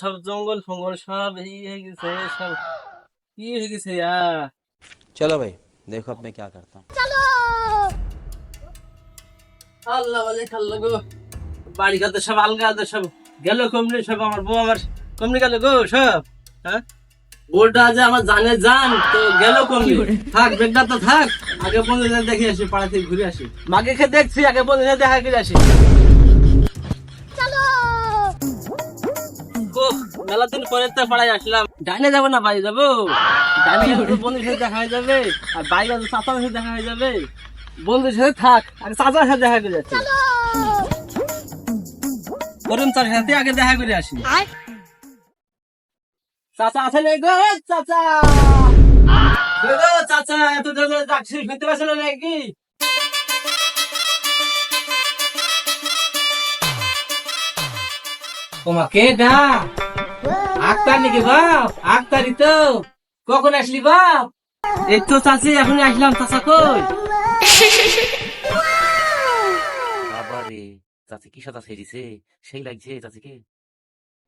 সব জঙ্গল ফঙ্গল সব হয়ে গেছে চলো ভাই দেখো আপনি কে করতে আল্লাহ বাড়ি ঘর সব আলগা সব গেল কমলে সব আমার বউ আমার কমনি গেল গো সব হ্যাঁ? বউটা যে আমার জানে জান তো গেল কমনি থাক বেগটা তো থাক আগে বন্ধু দেখে আসি পাড়া থেকে ঘুরে আসি। মাকে খেয়ে দেখছি আগে বন্ধু দেখা করে আসি। মেলা দিন পরে তো পাড়ায় আসলাম। ডাইনে যাব না বাড়ি যাব? ডাইনে বন্ধুর সাথে দেখা হয়ে যাবে আর বাইরে গেলে চাচার সাথে দেখা হয়ে যাবে। বন্ধুর সাথে থাক আর চাচার সাথে দেখা করে যাচ্ছে করুন তার সাথে আগে দেখা করে আসি। চাচা আছে নাকি গো, চাচা! এত জোরে ডাকছি নাকি? তোমাকে না আক্তার নাকি বাপ? আক্তারি তো। কখন আসলি বাপ? এই তো চাচি এখন আসলাম, চাচা কই? বাবা রে চাচি কি সাদা সেরিছে সেই লাগছে চাচিকে।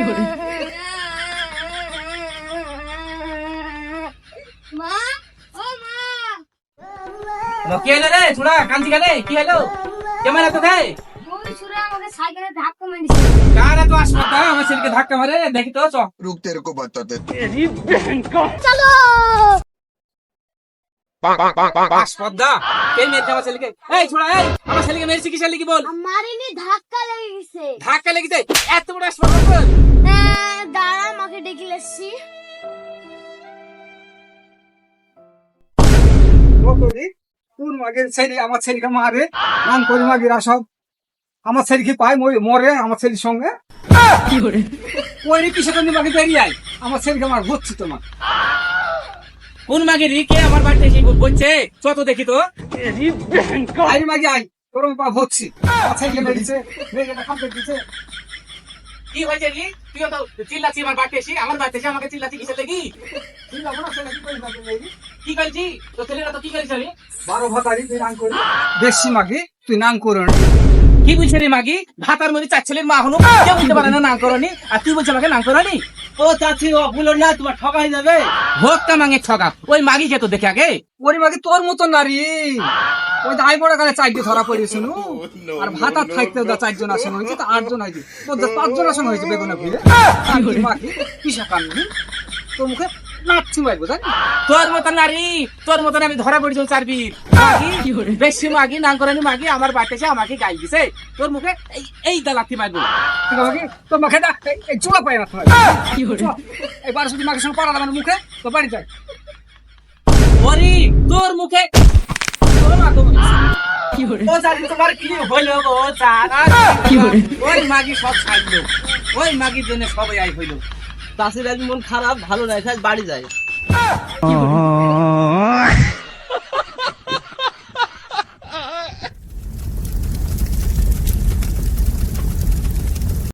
করে কি হলো রে? ছোড়া কান্দি গেলে কি হলো? কেমন আছো রে ধাক্কা মারে? দেখি তো রুকতে রুকো বাচ্চাতে চলো। আমার ছেলেকে? বল? মারিনি ধাক্কা লেগে গেছে ধাক্কা লেগেছে? এত বড় আসপাত হ্যাঁ, দাঁড়া আমাকে ডেকে লেসছি কোন মাগের ছেলে আমার ছেলেকে মারে নাম করি মাগিরা সব। আমার ছেলেকে পায়? মই- মরে আমার ছেলের সঙ্গে। ওই রে কিসে তুমি মাকে বেরিয়ে আয়? আমার ছেলেকে আমার ঘুরছি তোমার। কোন মাগে রি কে আমার বাড়িতে এসে বলছে? চ তো দেখি তো। আই মাগে আই তোর পা ভরছি আমার ছেলেকে মেরেছে মেয়েকে খামতে দিছে। কি হয়েছে রি তুই তো চিল্লাচ্ছি আমার বাড়িতে এসে? আমার বাড়িতে এসে আমাকে চিল্লাচ্ছি কিসের লেগি? ঠিক না কি? কি করছি? তো ছেলেরা তো কি করিস বারো ভাতারি তুই নাম করি বেশি মাগি তুই নাম করো কি বলছে রে মাগি? ভাতার মধ্যে চার ছেলের মা হলো। কেউ বলতে পারে না না করনি আর তুই বলছে আমাকে না করনি ও চাচি অফুল না তোমার ঠকাই যাবে। ভোট কামাঙে ছগা ওই মাগি খেতো দেখে আগে? ওরি মাগে তোর মতো নারী। ওই আই বড় কালে চারটে ধরা পড়েছিল আর ভাতা থাকতে ওদের চারজন আসন হয়েছে তো আটজন হয়েছে। তোর যে পাঁচজন আসন হয়েছে বেগুনে ফিরে মাগি কিসা কান্দি তোর মুখে নাচছি মাইবো জানি তোর মতন নারী তোর মতন আমি ধরা পড়েছি চারবি। বেশি মাগি না করানি মাগি আমার এসে আমাকে গাই দিছে। তোর মুখে এই এই দালাতি মারবো। ঠিক আছে তোর মুখে না এই- চুলা পায় না তোমার এই বারো শুধু মাকে সঙ্গে পাড়া দেবেন মুখে তো বাড়ি যায় ওরি তোর মুখে ও চাকরি তোমার কি হইল গো চার ওই মাগি সব ছাড়লো। ওই মাগির জন্য সবাই আই হইল। চাষির মন খারাপ ভালো নাই খাই বাড়ি যায়